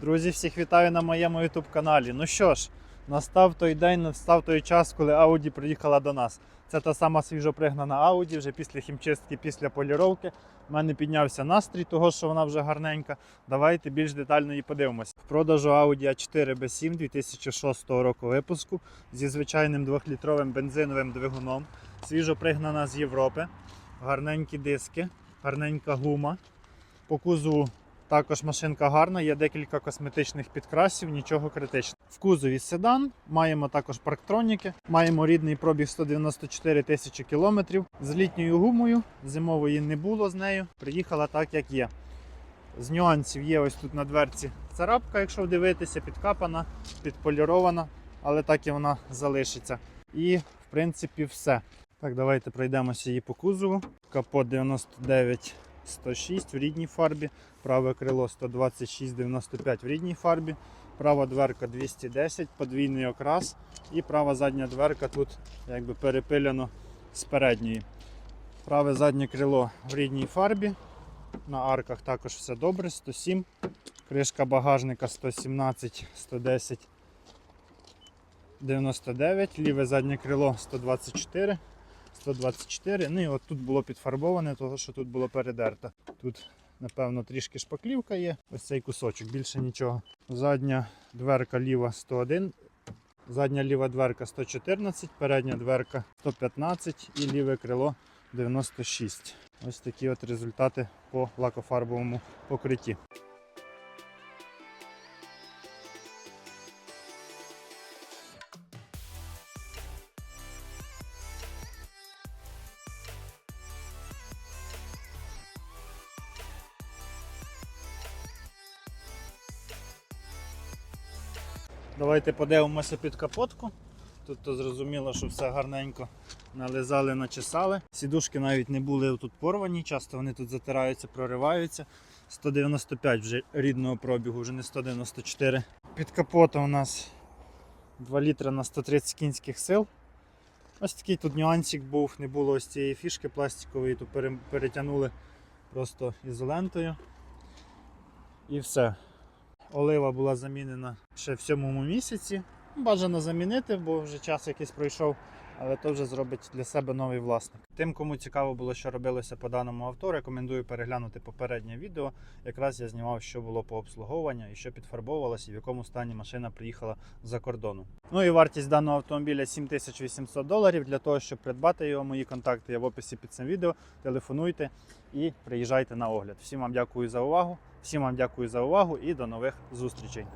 Друзі, всіх вітаю на моєму YouTube каналі. Ну що ж, настав той день, настав той час, коли Audi приїхала до нас. Це та сама свіжопригнана Audi, вже після хімчистки, після поліровки. У мене піднявся настрій, того що вона вже гарненька. Давайте більш детально її подивимося. В продажу Audi A4 B7 2006 року випуску зі звичайним 2-літровим бензиновим двигуном. Свіжо пригнана з Європи. Гарненькі диски, гарненька гума. По кузову також машинка гарна, є декілька косметичних підкрасів, нічого критичного. В кузові седан, маємо також парктроніки, маємо рідний пробіг 194 тисячі кілометрів. З літньою гумою, зимової не було з нею. Приїхала так, як є. З нюансів є ось тут на дверці царапка, якщо дивитися, підкапана, підполірована, але так і вона залишиться. І в принципі все. Так, давайте пройдемося її по кузову. Капот 99 106 в рідній фарбі, праве крило 126-95 в рідній фарбі, права дверка 210, подвійний окрас, і права задня дверка тут якби перепиляно з передньої. Праве заднє крило в рідній фарбі. На арках також все добре, 107. Кришка багажника 117, 110, 99, ліве заднє крило 124. 124. Ну і от тут було підфарбоване, того що тут було передерто. Тут, напевно, трішки шпаклівка є. Ось цей кусочок, більше нічого. Задня дверка ліва 101, задня ліва дверка 114, передня дверка 115 і ліве крило 96. Ось такі от результати по лакофарбовому покритті. Давайте подивимося під капотку. Тут то зрозуміло, що все гарненько нализали, начесали. Сідушки навіть не були тут порвані, часто вони тут затираються, прориваються. 195 вже рідного пробігу, вже не 194. Під капотом у нас 2 літри на 130 кінських сил. Ось такий тут нюансик був, не було ось цієї фішки пластикової, то пере- перетягнули просто ізолентою. І все. Олива була замінена ще в сьомому місяці. Бажано замінити, бо вже час якийсь пройшов, але то вже зробить для себе новий власник. Тим, кому цікаво було, що робилося по даному авто, рекомендую переглянути попереднє відео. Якраз я знімав, що було по обслуговуванню і що підфарбовувалося, і в якому стані машина приїхала за кордону. Ну і вартість даного автомобіля 7800 доларів. Для того, щоб придбати його, мої контакти є в описі під цим відео. Телефонуйте і приїжджайте на огляд. Всім вам дякую за увагу. Всім вам дякую за увагу і до нових зустрічей.